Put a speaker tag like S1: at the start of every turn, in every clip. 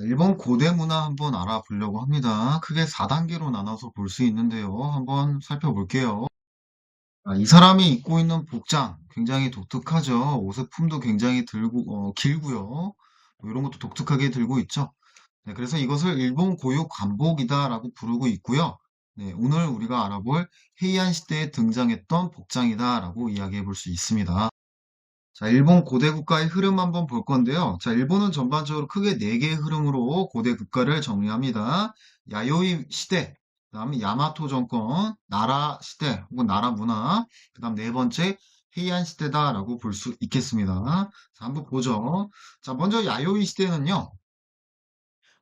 S1: 일본 고대 문화 한번 알아보려고 합니다. 크게 4단계로 나눠서 볼 수 있는데요. 한번 살펴볼게요. 아, 이 사람이 입고 있는 복장 굉장히 독특하죠. 옷의 품도 굉장히 들고, 어, 길고요. 뭐 이런 것도 독특하게 들고 있죠. 네, 그래서 이것을 일본 고유 관복이다라고 부르고 있고요. 네, 오늘 우리가 알아볼 헤이안 시대에 등장했던 복장이다라고 이야기해 볼 수 있습니다. 자, 일본 고대 국가의 흐름 한번 볼 건데요. 자, 일본은 전반적으로 크게 네 개의 흐름으로 고대 국가를 정리합니다. 야요이 시대, 그 다음에 야마토 정권, 나라 시대 혹은 나라 문화, 그 다음 네 번째 헤이안 시대다라고 볼 수 있겠습니다. 자, 한번 보죠. 자, 먼저 야요이 시대는요.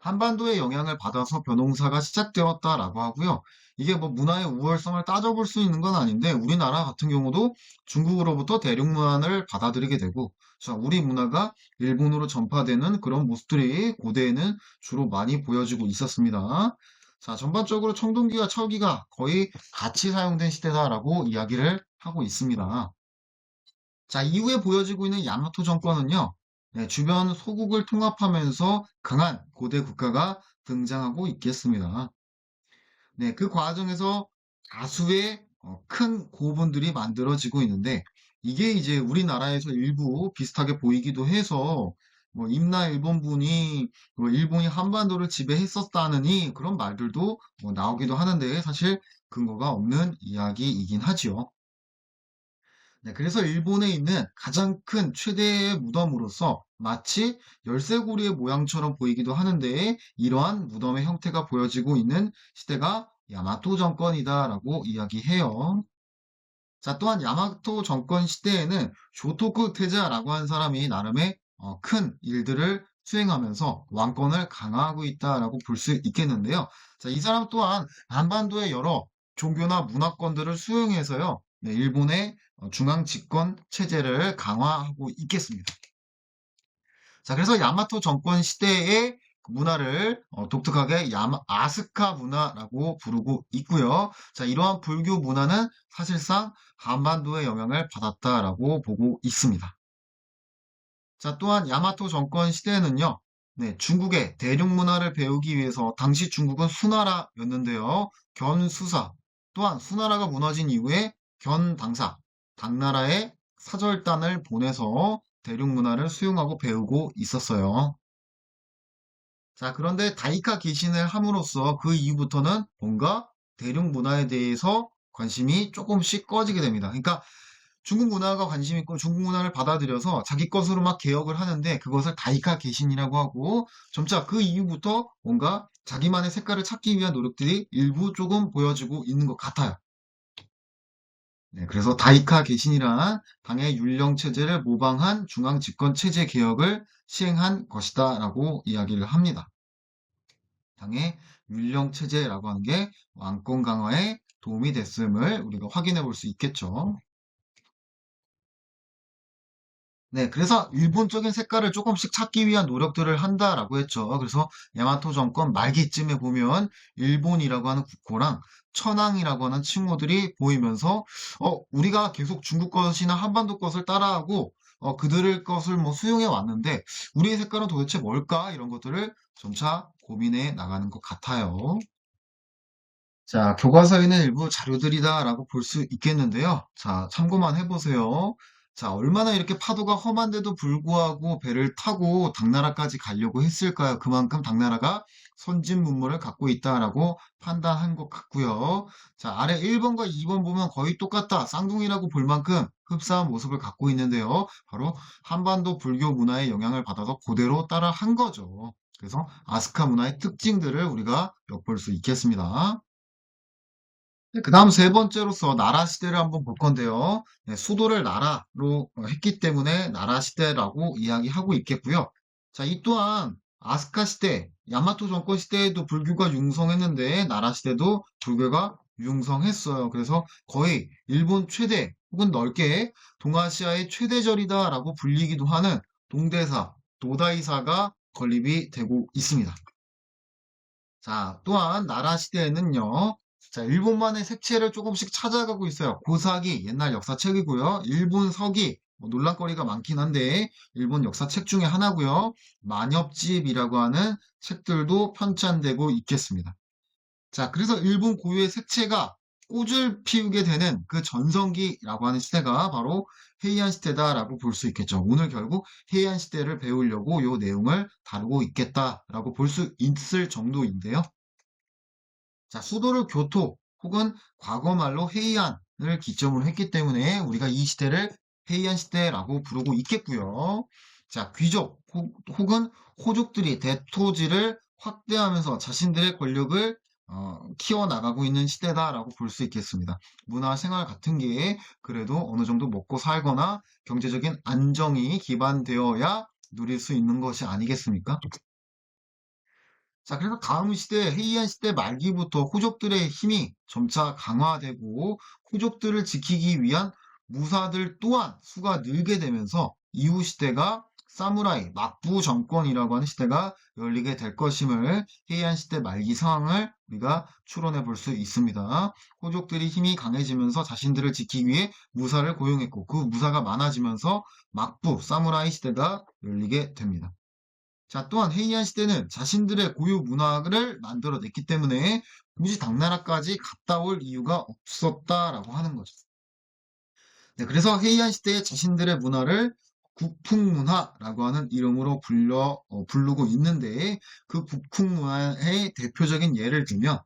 S1: 한반도의 영향을 받아서 변홍사가 시작되었다라고 하고요. 이게 뭐 문화의 우월성을 따져볼 수 있는 건 아닌데 우리나라 같은 경우도 중국으로부터 대륙 문화를 받아들이게 되고 자, 우리 문화가 일본으로 전파되는 그런 모습들이 고대에는 주로 많이 보여지고 있었습니다. 자, 전반적으로 청동기와 철기가 거의 같이 사용된 시대다라고 이야기를 하고 있습니다. 자, 이후에 보여지고 있는 야마토 정권은요, 네, 주변 소국을 통합하면서 강한 고대 국가가 등장하고 있겠습니다. 네, 그 과정에서 다수의 어, 큰 고분들이 만들어지고 있는데 이게 이제 우리나라에서 일부 비슷하게 보이기도 해서 뭐 임나 일본군이 뭐 일본이 한반도를 지배했었다느니 그런 말들도 뭐 나오기도 하는데 사실 근거가 없는 이야기이긴 하지요. 네, 그래서 일본에 있는 가장 큰 최대의 무덤으로서 마치 열쇠고리의 모양처럼 보이기도 하는데 이러한 무덤의 형태가 보여지고 있는 시대가 야마토 정권이다라고 이야기해요. 자, 또한 야마토 정권 시대에는 쇼토쿠 테자라고 한 사람이 나름의 어, 큰 일들을 수행하면서 왕권을 강화하고 있다라고 볼 수 있겠는데요. 자, 이 사람 또한 한반도의 여러 종교나 문화권들을 수용해서요. 네, 일본의 어, 중앙 집권 체제를 강화하고 있겠습니다. 자, 그래서 야마토 정권 시대의 문화를 어, 독특하게 야마, 아스카 문화라고 부르고 있고요. 자, 이러한 불교 문화는 사실상 한반도의 영향을 받았다라고 보고 있습니다. 자, 또한 야마토 정권 시대에는요. 네, 중국의 대륙 문화를 배우기 위해서 당시 중국은 수나라였는데요. 견수사 또한 수나라가 무너진 이후에 견 당사 당나라에 사절단을 보내서 대륙 문화를 수용하고 배우고 있었어요. 자, 그런데 다이카 개신을 함으로써 그 이후부터는 뭔가 대륙 문화에 대해서 관심이 조금씩 꺼지게 됩니다. 그러니까 중국 문화가 관심 있고 중국 문화를 받아들여서 자기 것으로 막 개혁을 하는데 그것을 다이카 개신이라고 하고 점차 그 이후부터 뭔가 자기만의 색깔을 찾기 위한 노력들이 일부 조금 보여지고 있는 것 같아요. 네, 그래서 다이카 개신이란 당의 율령 체제를 모방한 중앙 집권 체제 개혁을 시행한 것이다라고 이야기를 합니다. 당의 율령 체제라고 하는 게 왕권 강화에 도움이 됐음을 우리가 확인해 볼 수 있겠죠. 네, 그래서 일본적인 색깔을 조금씩 찾기 위한 노력들을 한다라고 했죠. 그래서 야마토 정권 말기쯤에 보면 일본이라고 하는 국호랑 천황이라고 하는 칭호들이 보이면서 어, 우리가 계속 중국 것이나 한반도 것을 따라하고 어, 그들의 것을 뭐 수용해 왔는데 우리의 색깔은 도대체 뭘까? 이런 것들을 점차 고민해 나가는 것 같아요. 자, 교과서에는 일부 자료들이다라고 볼 수 있겠는데요. 자, 참고만 해보세요. 자, 얼마나 이렇게 파도가 험한데도 불구하고 배를 타고 당나라까지 가려고 했을까요? 그만큼 당나라가 선진 문물을 갖고 있다라고 판단한 것 같고요. 자, 아래 1번과 2번 보면 거의 똑같다. 쌍둥이라고 볼 만큼 흡사한 모습을 갖고 있는데요. 바로 한반도 불교 문화의 영향을 받아서 그대로 따라 한 거죠. 그래서 아스카 문화의 특징들을 우리가 엿볼 수 있겠습니다. 네, 그 다음 세 번째로서 나라 시대를 한번 볼 건데요. 네, 수도를 나라로 어, 했기 때문에 나라 시대라고 이야기하고 있겠고요. 자, 이 또한 아스카 시대, 야마토 정권 시대에도 불교가 융성했는데 나라 시대도 불교가 융성했어요. 그래서 거의 일본 최대 혹은 넓게 동아시아의 최대절이다라고 불리기도 하는 동대사, 도다이사가 건립이 되고 있습니다. 자, 또한 나라 시대에는요. 자, 일본만의 색채를 조금씩 찾아가고 있어요. 고사기, 옛날 역사책이고요. 일본 서기, 뭐 논란거리가 많긴 한데 일본 역사책 중에 하나고요. 만엽집이라고 하는 책들도 편찬되고 있겠습니다. 자, 그래서 일본 고유의 색채가 꽃을 피우게 되는 그 전성기라고 하는 시대가 바로 헤이안 시대다라고 볼 수 있겠죠. 오늘 결국 헤이안 시대를 배우려고 이 내용을 다루고 있겠다라고 볼 수 있을 정도인데요. 자, 수도를 교토 혹은 과거말로 헤이안을 기점으로 했기 때문에 우리가 이 시대를 헤이안 시대라고 부르고 있겠고요. 자, 귀족 혹, 은 호족들이 대토지를 확대하면서 자신들의 권력을 어, 키워나가고 있는 시대다라고 볼 수 있겠습니다. 문화 생활 같은 게 그래도 어느 정도 먹고 살거나 경제적인 안정이 기반되어야 누릴 수 있는 것이 아니겠습니까? 자, 그래서 다음 시대, 헤이안 시대 말기부터 호족들의 힘이 점차 강화되고 호족들을 지키기 위한 무사들 또한 수가 늘게 되면서 이후 시대가 사무라이, 막부 정권이라고 하는 시대가 열리게 될 것임을 헤이안 시대 말기 상황을 우리가 추론해 볼 수 있습니다. 호족들이 힘이 강해지면서 자신들을 지키기 위해 무사를 고용했고 그 무사가 많아지면서 막부, 사무라이 시대가 열리게 됩니다. 자, 또한 헤이안 시대는 자신들의 고유 문화를 만들어냈기 때문에 굳이 당나라까지 갔다 올 이유가 없었다라고 하는 거죠. 네, 그래서 헤이안 시대에 자신들의 문화를 국풍문화라고 하는 이름으로 불려 어, 부르고 있는데 그 국풍문화의 대표적인 예를 들면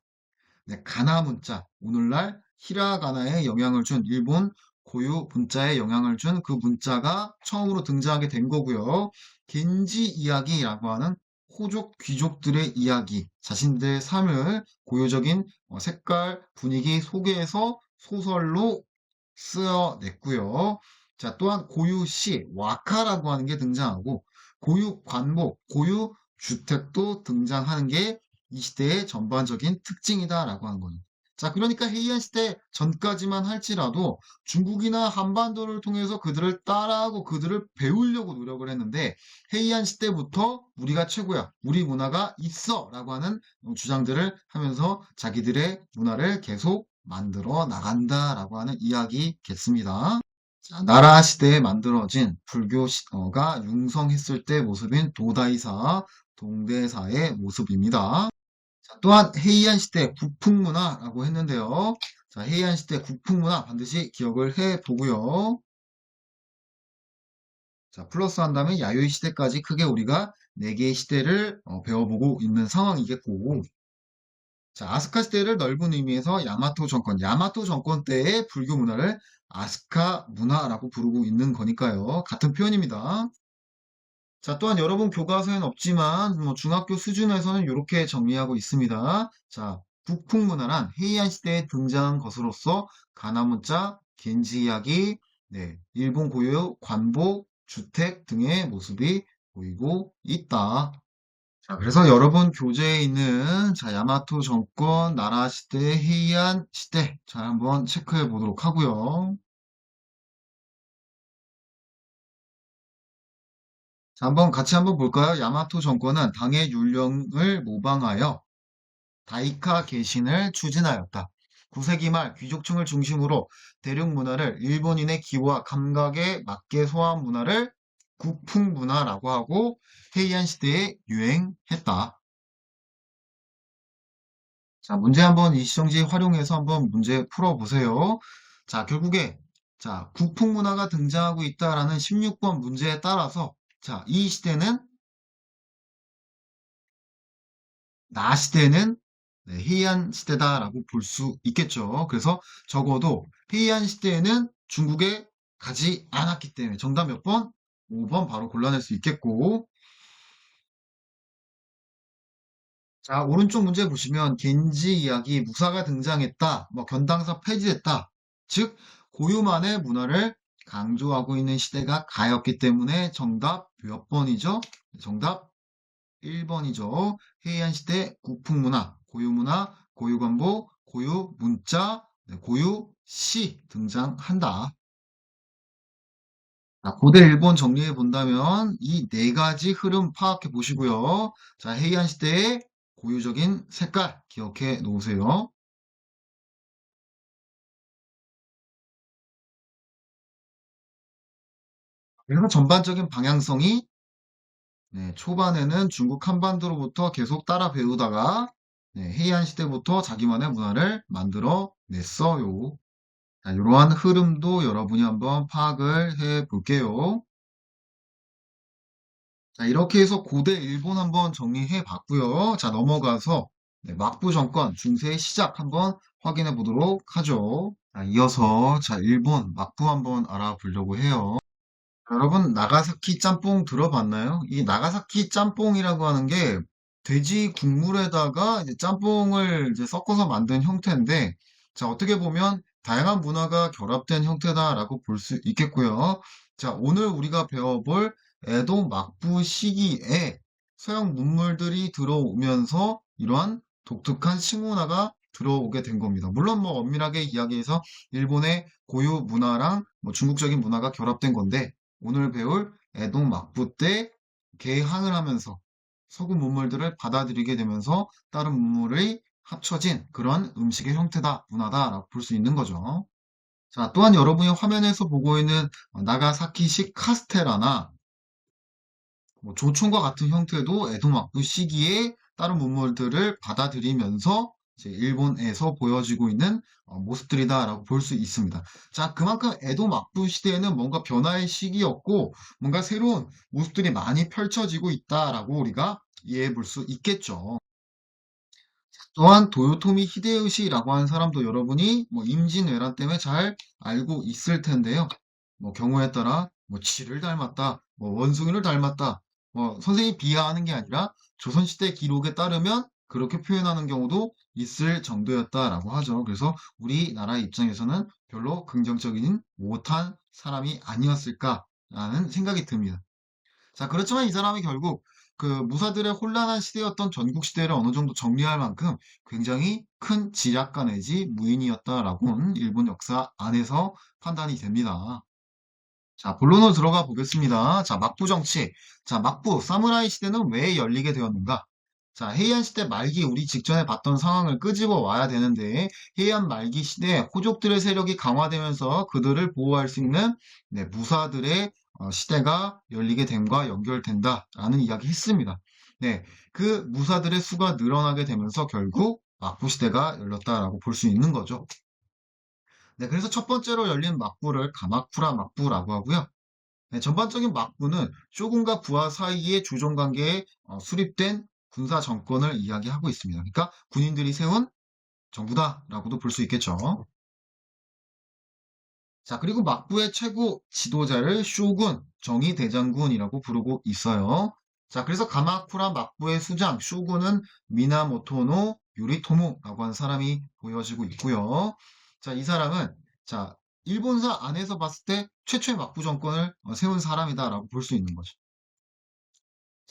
S1: 네, 가나 문자 오늘날 히라가나에 영향을 준 일본 고유 문자에 영향을 준 그 문자가 처음으로 등장하게 된 거고요. 겐지 이야기라고 하는 호족 귀족들의 이야기, 자신들의 삶을 고유적인 어, 색깔, 분위기 속에서 소설로 쓰여냈고요. 자, 또한 고유시, 와카라고 하는 게 등장하고 고유 관목, 고유 주택도 등장하는 게 이 시대의 전반적인 특징이다라고 하는 거예요. 자, 그러니까 헤이안 시대 전까지만 할지라도 중국이나 한반도를 통해서 그들을 따라하고 그들을 배우려고 노력을 했는데 헤이안 시대부터 우리가 최고야, 우리 문화가 있어 라고 하는 주장들을 하면서 자기들의 문화를 계속 만들어 나간다라고 하는 이야기겠습니다. 자, 나라 시대에 만들어진 불교가 융성했을 때 모습인 도다이사, 동대사의 모습입니다. 자, 또한 헤이안 시대 국풍문화라고 했는데요. 자, 헤이안 시대 국풍문화 반드시 기억을 해 보고요. 자, 플러스 한다면 야요이 시대까지 크게 우리가 4개의 시대를 어, 배워보고 있는 상황이겠고, 자, 아스카 시대를 넓은 의미에서 야마토 정권, 야마토 정권 때의 불교 문화를 아스카 문화라고 부르고 있는 거니까요. 같은 표현입니다. 자, 또한 여러분 교과서에는 없지만 뭐 중학교 수준에서는 이렇게 정리하고 있습니다. 자, 북풍 문화란 헤이안 시대에 등장한 것으로서 가나문자, 겐지 이야기, 네, 일본 고유 관복, 주택 등의 모습이 보이고 있다. 자, 그래서 여러분 교재에 있는 자, 야마토 정권, 나라 시대, 헤이안 시대 자, 한번 체크해 보도록 하고요. 한번 같이 한번 볼까요? 야마토 정권은 당의 율령을 모방하여 다이카 개신을 추진하였다. 9세기 말 귀족층을 중심으로 대륙 문화를 일본인의 기호와 감각에 맞게 소화한 문화를 국풍 문화라고 하고 헤이안 시대에 유행했다. 자, 문제 한번 이 시정지 활용해서 한번 문제 풀어보세요. 자, 결국에 자, 국풍 문화가 등장하고 있다라는 16번 문제에 따라서 자, 이 시대는 나 시대는 네, 헤이안 시대다라고 볼 수 있겠죠. 그래서 적어도 헤이안 시대에는 중국에 가지 않았기 때문에 정답 몇 번? 5번 바로 골라낼 수 있겠고 자 오른쪽 문제 보시면 겐지 이야기 무사가 등장했다 뭐 견당사 폐지됐다 즉 고유만의 문화를 강조하고 있는 시대가 가였기 때문에 정답 몇 번이죠? 정답 1번이죠. 해안 시대 국풍문화, 고유문화, 고유관보, 고유문자, 네, 고유시 등장한다. 자, 고대 일본 정리해 본다면 이 네 가지 흐름 파악해 보시고요. 자, 해이안 시대의 고유적인 색깔 기억해 놓으세요. 그래서 전반적인 방향성이 네, 초반에는 중국 한반도로부터 계속 따라 배우다가 네, 해이안 시대부터 자기만의 문화를 만들어 냈어요. 자, 이러한 흐름도 여러분이 한번 파악을 해 볼게요. 자, 이렇게 해서 고대 일본 한번 정리해 봤고요. 자, 넘어가서 네, 막부 정권 중세의 시작 한번 확인해 보도록 하죠. 자, 이어서 자, 일본 막부 한번 알아보려고 해요. 여러분, 나가사키 짬뽕 들어봤나요? 이 나가사키 짬뽕이라고 하는 게 돼지 국물에다가 이제 짬뽕을 이제 섞어서 만든 형태인데, 자, 어떻게 보면 다양한 문화가 결합된 형태다라고 볼 수 있겠고요. 자, 오늘 우리가 배워볼 에도 막부 시기에 서양 문물들이 들어오면서 이러한 독특한 식문화가 들어오게 된 겁니다. 물론 뭐 엄밀하게 이야기해서 일본의 고유 문화랑 뭐 중국적인 문화가 결합된 건데, 오늘 배울 애동 막부 때 개항을 하면서 서구 문물들을 받아들이게 되면서 다른 문물의 합쳐진 그런 음식의 형태다, 문화다라고 볼 수 있는 거죠. 자, 또한 여러분이 화면에서 보고 있는 나가사키식 카스테라나 뭐 조총과 같은 형태도 에도 막부 시기에 다른 문물들을 받아들이면서 일본에서 보여지고 있는 어, 모습들이다라고 볼 수 있습니다. 자, 그만큼 에도 막부 시대에는 뭔가 변화의 시기였고 뭔가 새로운 모습들이 많이 펼쳐지고 있다라고 우리가 이해해 볼 수 있겠죠. 또한 도요토미 히데요시라고 하는 사람도 여러분이 뭐 임진왜란 때문에 잘 알고 있을 텐데요. 뭐 경우에 따라 뭐 쥐를 닮았다, 뭐 원숭이를 닮았다, 뭐 선생님이 비하하는 게 아니라 조선시대 기록에 따르면 그렇게 표현하는 경우도 있을 정도였다라고 하죠. 그래서 우리나라 입장에서는 별로 긍정적인 못한 사람이 아니었을까라는 생각이 듭니다. 자, 그렇지만 이 사람이 결국 그 무사들의 혼란한 시대였던 전국 시대를 어느 정도 정리할 만큼 굉장히 큰 지략가 내지 무인이었다라고는 일본 역사 안에서 판단이 됩니다. 자, 본론으로 들어가 보겠습니다. 자, 막부 정치. 자, 막부, 사무라이 시대는 왜 열리게 되었는가? 자, 해이안 시대 말기 우리 직전에 봤던 상황을 끄집어 와야 되는데 해이안 말기 시대에 호족들의 세력이 강화되면서 그들을 보호할 수 있는 네, 무사들의 어, 시대가 열리게 됨과 연결된다라는 이야기 했습니다. 네, 그 무사들의 수가 늘어나게 되면서 결국 막부 시대가 열렸다라고 볼 수 있는 거죠. 네, 그래서 첫 번째로 열린 막부를 가마쿠라 막부라고 하고요. 네, 전반적인 막부는 쇼군과 부하 사이의 조정 관계에 어, 수립된 군사 정권을 이야기하고 있습니다. 그러니까 군인들이 세운 정부다라고도 볼 수 있겠죠. 자, 그리고 막부의 최고 지도자를 쇼군, 정의 대장군이라고 부르고 있어요. 자, 그래서 가마쿠라 막부의 수장, 쇼군은 미나모토노 요리토모라고 하는 사람이 보여지고 있고요. 자, 이 사람은, 자, 일본사 안에서 봤을 때 최초의 막부 정권을 어, 세운 사람이다라고 볼 수 있는 거죠.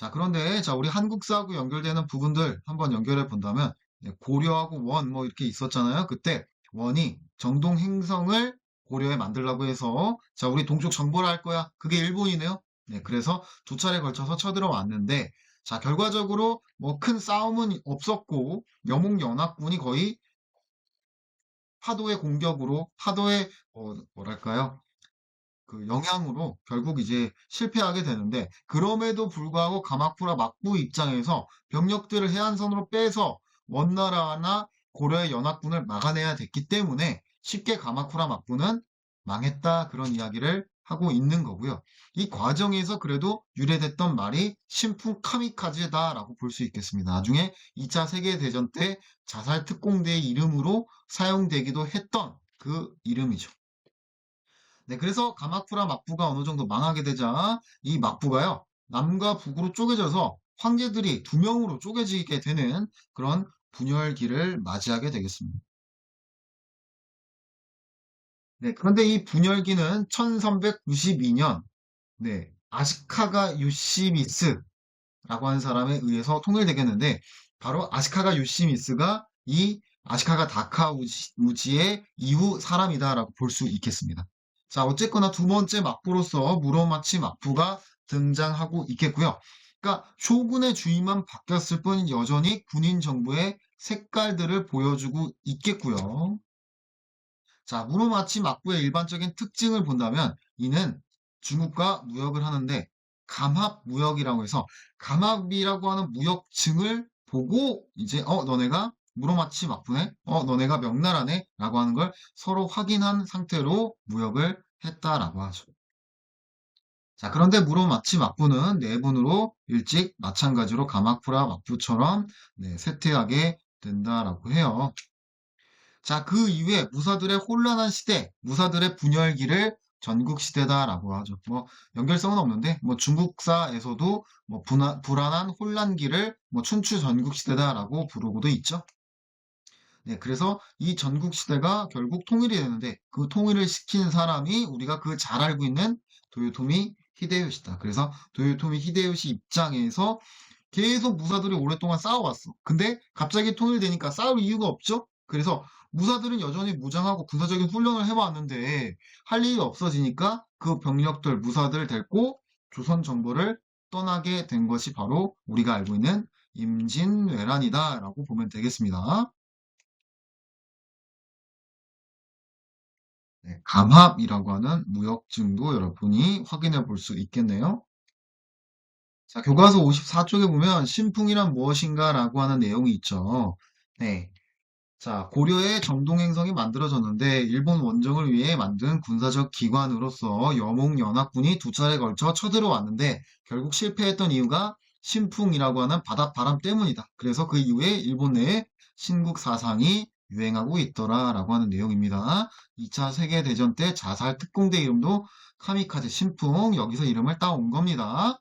S1: 자, 그런데, 자, 우리 한국사하고 연결되는 부분들 한번 연결해 본다면, 네, 고려하고 원, 뭐 이렇게 있었잖아요. 그때 원이 정동 행성을 고려에 만들라고 해서, 자, 우리 동쪽 정벌 할 거야. 그게 일본이네요. 네, 그래서 두 차례 걸쳐서 쳐들어왔는데, 자, 결과적으로 뭐 큰 싸움은 없었고, 영웅연합군이 거의 파도의 공격으로, 파도의, 어, 뭐랄까요? 그 영향으로 결국 이제 실패하게 되는데 그럼에도 불구하고 가마쿠라 막부 입장에서 병력들을 해안선으로 빼서 원나라나 고려의 연합군을 막아내야 됐기 때문에 쉽게 가마쿠라 막부는 망했다 그런 이야기를 하고 있는 거고요. 이 과정에서 그래도 유래됐던 말이 신풍 카미카즈다라고 볼 수 있겠습니다. 나중에 2차 세계대전 때 자살 특공대의 이름으로 사용되기도 했던 그 이름이죠. 네, 그래서 가마쿠라 막부가 어느 정도 망하게 되자 이 막부가요, 남과 북으로 쪼개져서 황제들이 두 명으로 쪼개지게 되는 그런 분열기를 맞이하게 되겠습니다. 네, 그런데 이 분열기는 1392년, 네, 아시카가 유시미스라고 하는 사람에 의해서 통일되겠는데, 바로 아시카가 유시미스가 이 아시카가 다카우지의 이후 사람이다라고 볼 수 있겠습니다. 자, 어쨌거나 두 번째 막부로서 무로마치 막부가 등장하고 있겠고요. 그러니까 쇼군의 주의만 바뀌었을 뿐 여전히 군인 정부의 색깔들을 보여주고 있겠고요. 자, 무로마치 막부의 일반적인 특징을 본다면 이는 중국과 무역을 하는데 감합 무역이라고 해서 감합이라고 하는 무역증을 보고 이제 어 너네가 무로마치 맞부네? 어 너네가 명나라네? 라고 하는 걸 서로 확인한 상태로 무역을 했다라고 하죠. 자, 그런데 무로마치 막부는 내분으로 일찍 마찬가지로 가마쿠라 막부처럼 네, 쇠퇴하게 된다라고 해요. 자, 그 이후에 무사들의 혼란한 시대, 무사들의 분열기를 전국시대다라고 하죠. 뭐 연결성은 없는데 뭐 중국사에서도 뭐 불안한 혼란기를 뭐 춘추 전국시대다라고 부르고도 있죠. 네, 그래서 이 전국 시대가 결국 통일이 되는데 그 통일을 시킨 사람이 우리가 그 잘 알고 있는 도요토미 히데요시다. 그래서 도요토미 히데요시 입장에서 계속 무사들이 오랫동안 싸워왔어. 근데 갑자기 통일되니까 싸울 이유가 없죠? 그래서 무사들은 여전히 무장하고 군사적인 훈련을 해왔는데 할 일이 없어지니까 그 병력들, 무사들 데리고 조선 정부를 떠나게 된 것이 바로 우리가 알고 있는 임진왜란이다라고 보면 되겠습니다. 네, 감합이라고 하는 무역증도 여러분이 확인해 볼 수 있겠네요. 자, 교과서 54쪽에 보면 신풍이란 무엇인가 라고 하는 내용이 있죠. 네. 자, 고려의 정동행성이 만들어졌는데 일본 원정을 위해 만든 군사적 기관으로서 여몽연합군이 두 차례 걸쳐 쳐들어왔는데 결국 실패했던 이유가 신풍이라고 하는 바다 바람 때문이다. 그래서 그 이후에 일본 내에 신국 사상이 유행하고 있더라라고 하는 내용입니다. 2차 세계대전 때 자살 특공대 이름도 카미카제 신풍 여기서 이름을 따온 겁니다.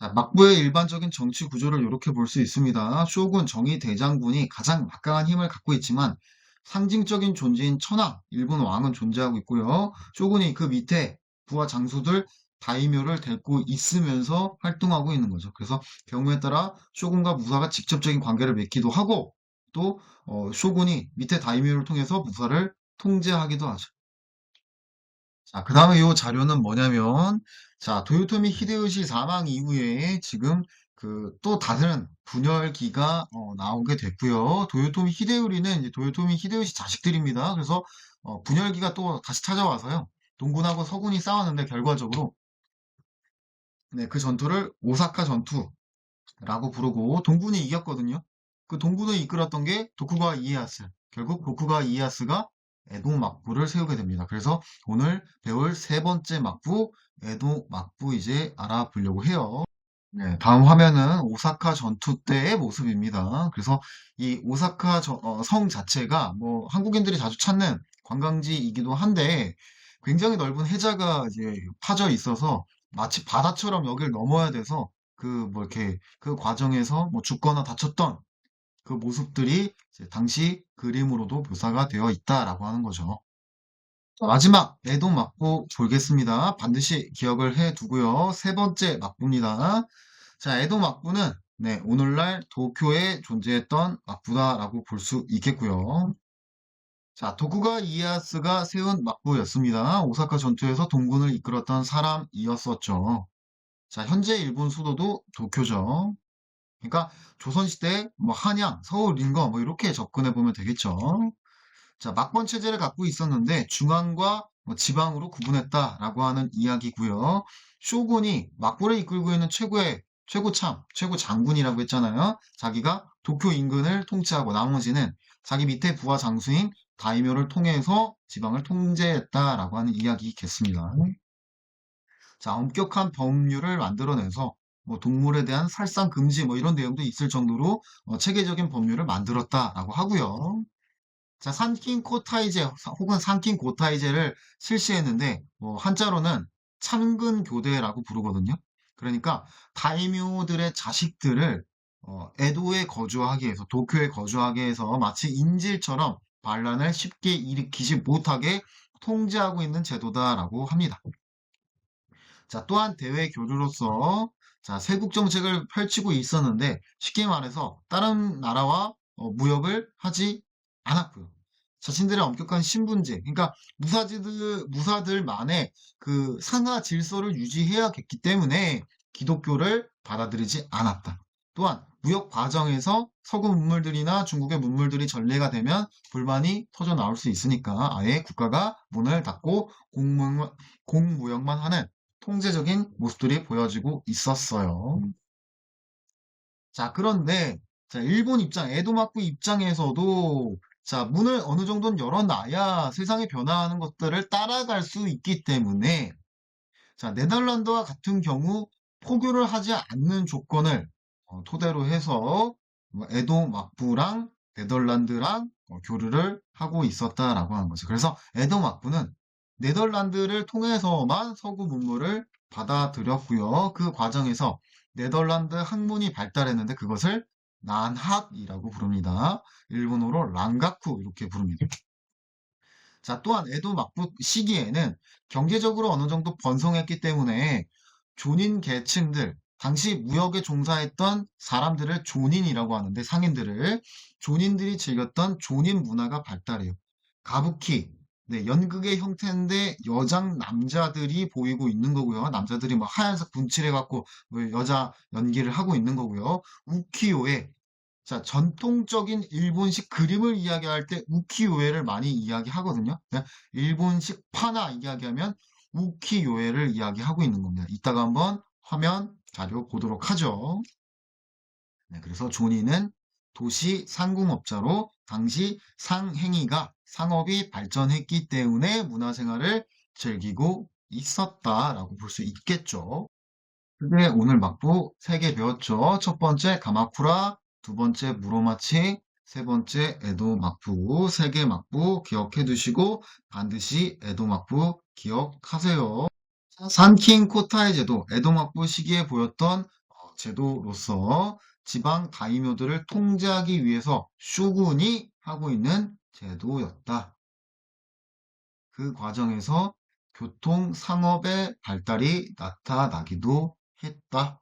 S1: 자, 막부의 일반적인 정치 구조를 이렇게 볼 수 있습니다. 쇼군 정의 대장군이 가장 막강한 힘을 갖고 있지만 상징적인 존재인 천황, 일본 왕은 존재하고 있고요. 쇼군이 그 밑에 부하 장수들 다이묘를 데리고 있으면서 활동하고 있는 거죠. 그래서 경우에 따라 쇼군과 무사가 직접적인 관계를 맺기도 하고 또 어, 쇼군이 밑에 다이묘를 통해서 무사를 통제하기도 하죠. 자, 그 다음에 이 자료는 뭐냐면, 자, 도요토미 히데요시 사망 이후에 지금 그 또 다른 분열기가 어, 나오게 됐고요. 도요토미 히데요리는 이제 도요토미 히데요시 자식들입니다. 그래서 어, 분열기가 또 다시 찾아와서요. 동군하고 서군이 싸웠는데 결과적으로 네, 그 전투를 오사카 전투라고 부르고 동군이 이겼거든요. 그 동군을 이끌었던 게 도쿠가 이에야스. 결국 도쿠가 이에야스가 에도 막부를 세우게 됩니다. 그래서 오늘 배울 세 번째 막부, 에도 막부 이제 알아보려고 해요. 네, 다음 화면은 오사카 전투 때의 모습입니다. 그래서 이 오사카 저- 어, 성 자체가 뭐 한국인들이 자주 찾는 관광지이기도 한데 굉장히 넓은 해자가 이제 파져 있어서 마치 바다처럼 여기를 넘어야 돼서 그 뭐 이렇게 그 과정에서 뭐 죽거나 다쳤던 그 모습들이 당시 그림으로도 묘사가 되어 있다라고 하는 거죠. 자, 마지막 애도 막부 보겠습니다. 반드시 기억을 해 두고요. 세 번째 막부입니다. 자, 에도 막부는 네, 오늘날 도쿄에 존재했던 막부다라고 볼 수 있겠고요. 자, 도쿠가 이에야스가 세운 막부였습니다. 오사카 전투에서 동군을 이끌었던 사람이었었죠. 자, 현재 일본 수도도 도쿄죠. 그러니까 조선시대 뭐 한양, 서울, 인거 뭐 이렇게 접근해 보면 되겠죠. 자, 막번 체제를 갖고 있었는데 중앙과 뭐 지방으로 구분했다라고 하는 이야기고요. 쇼군이 막부를 이끌고 있는 최고의 최고참, 최고 장군이라고 했잖아요. 자기가 도쿄 인근을 통치하고 나머지는 자기 밑에 부하 장수인 다이묘를 통해서 지방을 통제했다라고 하는 이야기겠습니다. 자, 엄격한 법률을 만들어내서 뭐 동물에 대한 살상 금지 뭐 이런 내용도 있을 정도로 어, 체계적인 법률을 만들었다라고 하고요. 자, 산킨 코타이제 혹은 산킨 고타이제를 실시했는데 뭐 한자로는 참근 교대라고 부르거든요. 그러니까 다이묘들의 자식들을 어, 에도에 거주하게 해서 도쿄에 거주하게 해서 마치 인질처럼 반란을 쉽게 일으키지 못하게 통제하고 있는 제도다라고 합니다. 자, 또한 대외 교류로서 자, 세국 정책을 펼치고 있었는데 쉽게 말해서 다른 나라와 어, 무역을 하지 않았고요. 자신들의 엄격한 신분제, 그러니까 무사지들 무사들만의 그 상하 질서를 유지해야겠기 때문에 기독교를 받아들이지 않았다. 또한 무역 과정에서 서구 문물들이나 중국의 문물들이 전례가 되면 불만이 터져 나올 수 있으니까 아예 국가가 문을 닫고 공무역, 공무역만 하는 통제적인 모습들이 보여지고 있었어요. 자, 그런데 자, 일본 입장, 에도마쿠 입장에서도 자, 문을 어느 정도는 열어놔야 세상이 변화하는 것들을 따라갈 수 있기 때문에 자, 네덜란드와 같은 경우 포교를 하지 않는 조건을 어, 토대로 해서 뭐 에도 막부랑 네덜란드랑 어, 교류를 하고 있었다라고 하는 거죠. 그래서 에도 막부는 네덜란드를 통해서만 서구 문물을 받아들였고요. 그 과정에서 네덜란드 학문이 발달했는데 그것을 난학이라고 부릅니다. 일본어로 랑가쿠 이렇게 부릅니다. 자, 또한 에도 막부 시기에는 경제적으로 어느 정도 번성했기 때문에 존인 계층들, 당시 무역에 종사했던 사람들을 존인이라고 하는데 상인들을 존인들이 즐겼던 존인 문화가 발달해요. 가부키, 네, 연극의 형태인데 여장 남자들이 보이고 있는 거고요. 남자들이 뭐 하얀색 분칠해 갖고 뭐 여자 연기를 하고 있는 거고요. 우키요에 자, 전통적인 일본식 그림을 이야기할 때 우키요에를 많이 이야기하거든요. 네? 일본식 파나 이야기하면 우키요에를 이야기하고 있는 겁니다. 이따가 한번 화면 자료 보도록 하죠. 네, 그래서 조니는 도시 상공업자로 당시 상행위가 상업이 발전했기 때문에 문화생활을 즐기고 있었다라고 볼 수 있겠죠. 그게 오늘 막부 3개 배웠죠. 첫 번째 가마쿠라, 두 번째 무로마치, 세 번째 에도 막부, 세 개 막부 기억해 두시고 반드시 에도 막부 기억하세요. 산킹 코타이 제도, 에도 막부 시기에 보였던 어, 제도로서 지방 다이묘들을 통제하기 위해서 쇼군이 하고 있는 제도였다. 그 과정에서 교통 상업의 발달이 나타나기도 했다.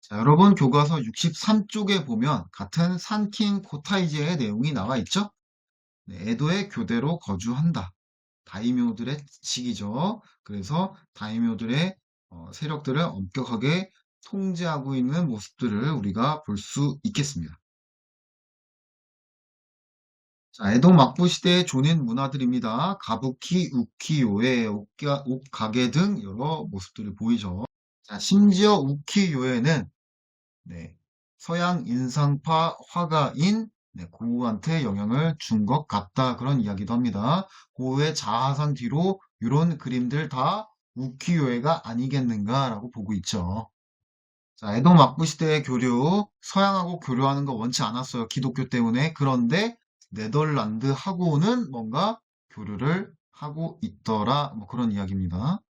S1: 자, 여러분 교과서 63쪽에 보면 같은 산킨 코타이제의 내용이 나와 있죠? 네, 에도의 교대로 거주한다. 다이묘들의 시기죠. 그래서 다이묘들의 어, 세력들을 엄격하게 통제하고 있는 모습들을 우리가 볼 수 있겠습니다. 자, 에도 막부 시대의 존인 문화들입니다. 가부키, 우키 요에, 옷가, 옷가게 등 여러 모습들이 보이죠. 자, 심지어 우키 요에는 네, 서양 인상파 화가인 네, 고우한테 영향을 준 것 같다. 그런 이야기도 합니다. 고우의 자화상 뒤로 이런 그림들 다 우키 요에가 아니겠는가라고 보고 있죠. 자, 에도 막부 시대의 교류, 서양하고 교류하는 거 원치 않았어요. 기독교 때문에. 그런데 네덜란드하고는 뭔가 교류를 하고 있더라. 뭐 그런 이야기입니다.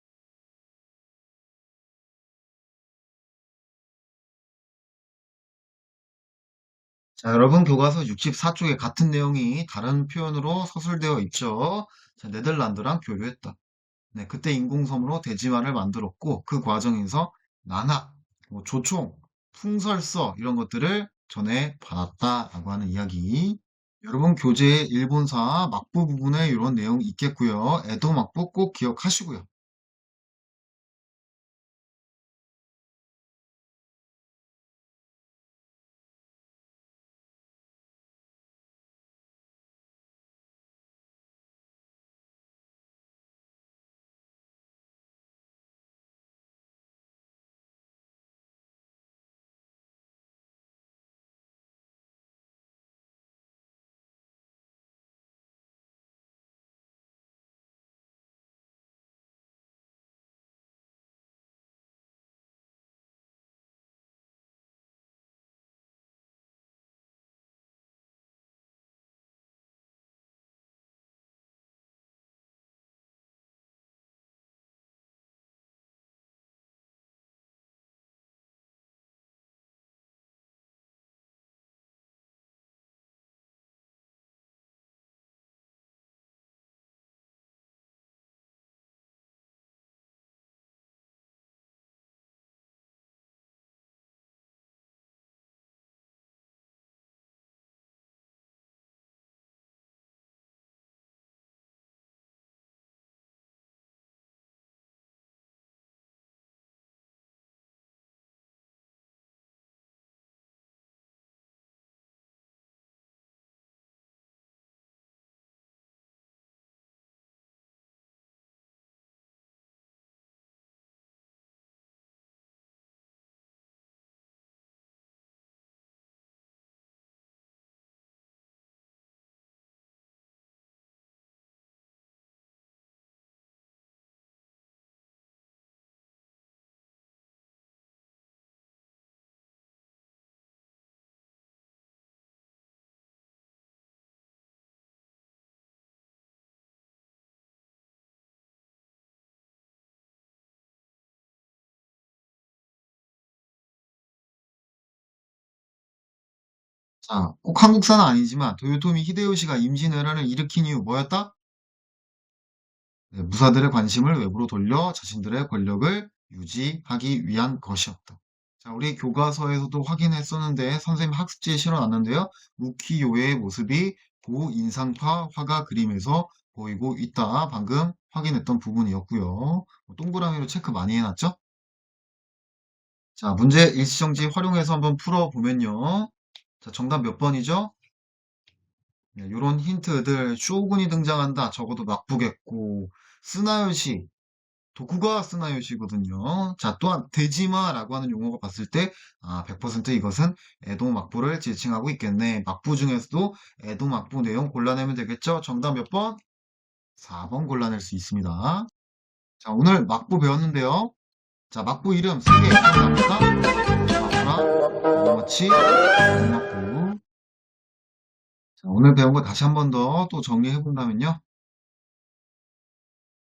S1: 자, 여러분 교과서 64쪽에 같은 내용이 다른 표현으로 서술되어 있죠. 자, 네덜란드랑 교류했다. 네, 그때 인공섬으로 대지마를 만들었고 그 과정에서 난학, 뭐 조총, 풍설서 이런 것들을 전해 받았다라고 하는 이야기. 여러분 교재의 일본사 막부 부분에 이런 내용이 있겠고요. 에도 막부 꼭 기억하시고요. 자, 꼭 한국사는 아니지만 도요토미 히데요시가 임진왜란을 일으킨 이유 뭐였다? 네, 무사들의 관심을 외부로 돌려 자신들의 권력을 유지하기 위한 것이었다. 자, 우리 교과서에서도 확인했었는데 선생님 학습지에 실어놨는데요. 우키요의 모습이 고인상파 화가 그림에서 보이고 있다. 방금 확인했던 부분이었고요. 뭐 동그라미로 체크 많이 해놨죠? 자, 문제 일시정지 활용해서 한번 풀어보면요. 자, 정답 몇 번이죠? 네, 이런 힌트들 쇼군이 등장한다. 적어도 막부겠고 스나요시 도쿠가 스나요시거든요. 자, 또한 데지마라고 하는 용어가 봤을 때 아, 100% 이것은 에도 막부를 지칭하고 있겠네. 막부 중에서도 에도 막부 내용 골라내면 되겠죠? 정답 몇 번? 4번 골라낼 수 있습니다. 자, 오늘 막부 배웠는데요. 자, 막부 이름 3개 기억납니까? 막부랑 오마치, 막부. 자, 오늘 배운 거 다시 한 번 더 또 정리해 본다면요.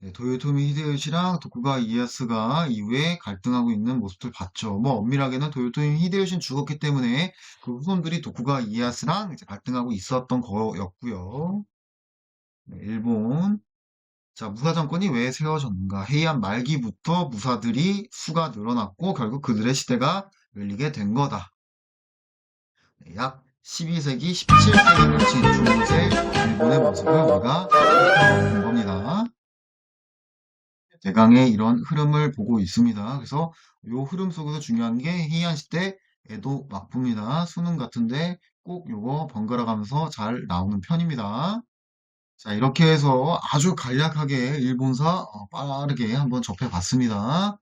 S1: 네, 도요토미 히데요시랑 도쿠가 이에야스가 이후에 갈등하고 있는 모습들 봤죠. 뭐 엄밀하게는 도요토미 히데요시는 죽었기 때문에 그 후손들이 도쿠가 이에야스랑 이제 갈등하고 있었던 거였고요. 네, 일본 자 무사 정권이 왜 세워졌는가? 해이안 말기부터 무사들이 수가 늘어났고 결국 그들의 시대가 열리게 된 거다. 네, 약 12세기, 17세기 걸친 중세 일본의 모습을 우리가 살펴본 겁니다. 대강의 이런 흐름을 보고 있습니다. 그래서 이 흐름 속에서 중요한 게 헤이안 시대 에도 막부입니다. 수능 같은데 꼭 요거 번갈아 가면서 잘 나오는 편입니다. 자, 이렇게 해서 아주 간략하게 일본사 어, 빠르게 한번 접해 봤습니다.